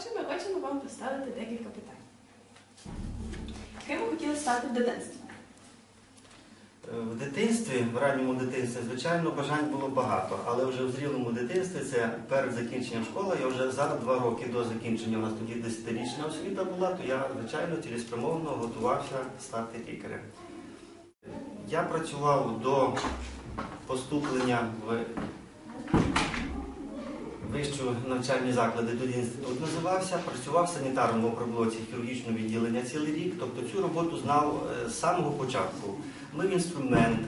Отже, ми хочемо вам поставити декілька питань. Ким ви хотіли стати в дитинстві? Е, В дитинстві, в ранньому дитинстві, звичайно, бажань було багато, але вже в зрілому дитинстві, це перед закінченням школи, я вже за два роки до закінчення у нас тоді 10-річна освіта була, то я, звичайно, цілеспрямовано готувався стати лікарем. Я працював до поступлення в вищу навчальні заклади, тоді інститут називався, працював в окроблоці хірургічного відділення цілий рік, тобто цю роботу знав е, з самого початку. Мив інструмент,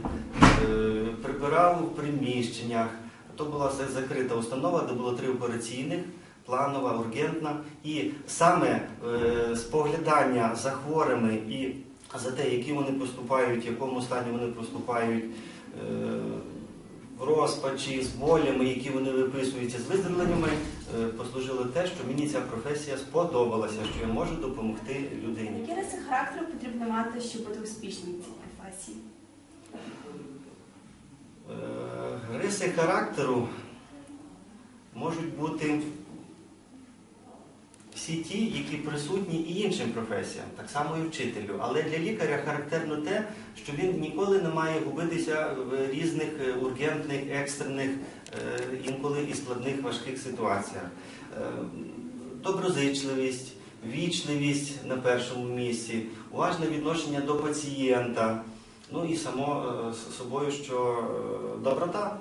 е, прибирав в приміщеннях. То була закрита установа, де було три операційних, планова, ургентна. І саме е, споглядання за хворими і за те, які вони поступають, в якому стані вони поступають. Розпачі, з болями, які вони виписуються, з виздоровленнями, е, послужило те, що мені ця професія сподобалася, що я можу допомогти людині. Які риси характеру потрібно мати, щоб бути успішним в цій професії? Е, Риси характеру можуть бути всі ті, які присутні і іншим професіям, так само і вчителю. Але для лікаря характерно те, що він ніколи не має губитися в різних е, ургентних, екстрених, е, інколи і складних важких ситуаціях. Е, Доброзичливість, вічливість на першому місці, уважне відношення до пацієнта. Ну і само собою, що доброта.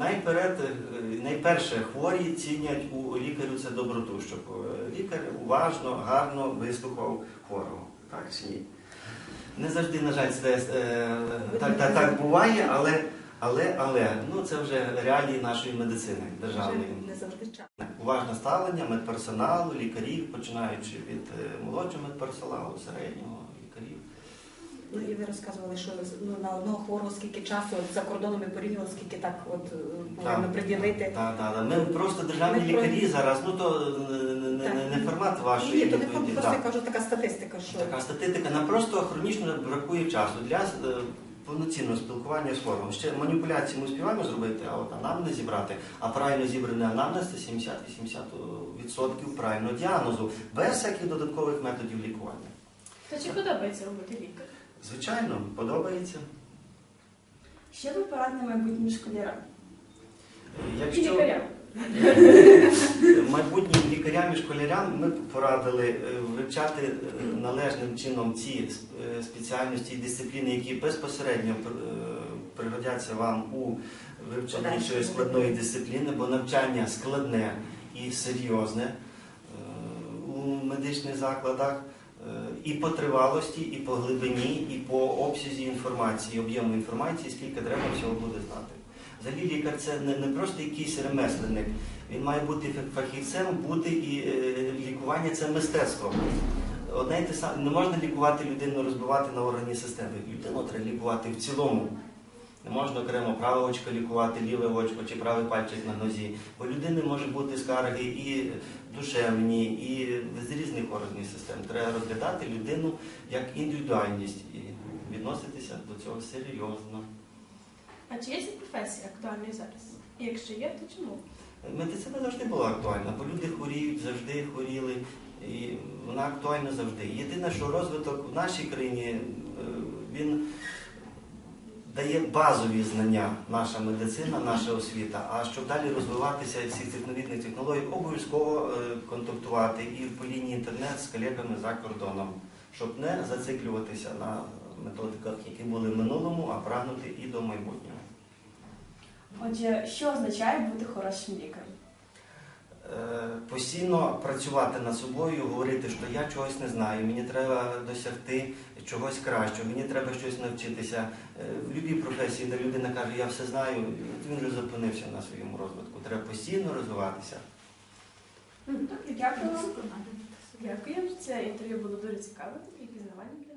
Найперед, е, найперше хворі цінять у лікарю це доброту, щоб е, лікар уважно, гарно вислухав хворого. Так чи ні? Не завжди, на жаль, це е, так, так, так буває, але, але, але ну, це вже реалії нашої медицини державної. Уважне ставлення медперсоналу, лікарів, починаючи від молодшого медперсоналу, середнього. Ну і ви розказували, що ну, на одного хворого скільки часу от, за кордоном ми порівнювали, скільки так от е, повинно Так. пред'явити. Так, так, так. Ми просто державні Ми про- лікарі зараз, ну то не, не, не, не- не формат вашої Ні, то не відповіді. просто я так. кажу така статистика, що Така статистика, нам просто хронічно бракує часу для е, повноцінного спілкування з хворим. Ще маніпуляції ми співаємо зробити, а от анамнез зібрати, а правильно зібраний анамнез це 70-80% правильного діагнозу, без всяких додаткових методів лікування. То чи подобається робити лікар? Звичайно, подобається. Що ви порадите майбутнім школярам? Е, І лікарям? майбутнім лікарям і школярям ми порадили е, вивчати е, належним чином ці спеціальності і дисципліни, які безпосередньо пригодяться вам у вивченні цієї складної дисципліни, бо навчання складне і серйозне у медичних закладах. Е, І по тривалості, і по глибині, і по обсязі інформації, об'єму інформації, скільки треба всього буде знати. Взагалі лікар це не, не просто якийсь ремесленник, він має бути фахівцем, бути і е, лікування це мистецтво. Одне й те саме не можна лікувати людину, розбивати на органі системи. Людину треба лікувати в цілому. Не можна окремо праве очко лікувати, ліве очко чи правий пальчик на нозі. У людини може бути скарги і душевні, і з різних органів систем. Треба розглядати людину як індивідуальність і відноситися до цього серйозно. А чи є ця професія актуальною зараз? І якщо є, то чому? Медицина завжди була актуальна, бо люди хворіють, завжди хворіли, і вона актуальна завжди. Єдине, що розвиток в нашій країні е, він дає базові знання, наша медицина, наша освіта. А щоб далі розвиватися всіх цих новітних технологій, обов'язково е, контактувати і по лінії інтернет з колегами за кордоном, щоб не зациклюватися на методиках, які були в минулому, а прагнути і до майбутнього. Отже, що означає бути хорошим лікарем? Постійно працювати над собою, говорити, що я чогось не знаю, мені треба досягти чогось кращого, мені треба щось навчитися. Е, В будь-якій професії, де людина каже, я все знаю, він вже зупинився на своєму розвитку. Треба постійно розвиватися. Дякую вам. Дякую. Це інтерв'ю було дуже цікаве і пізнавальне.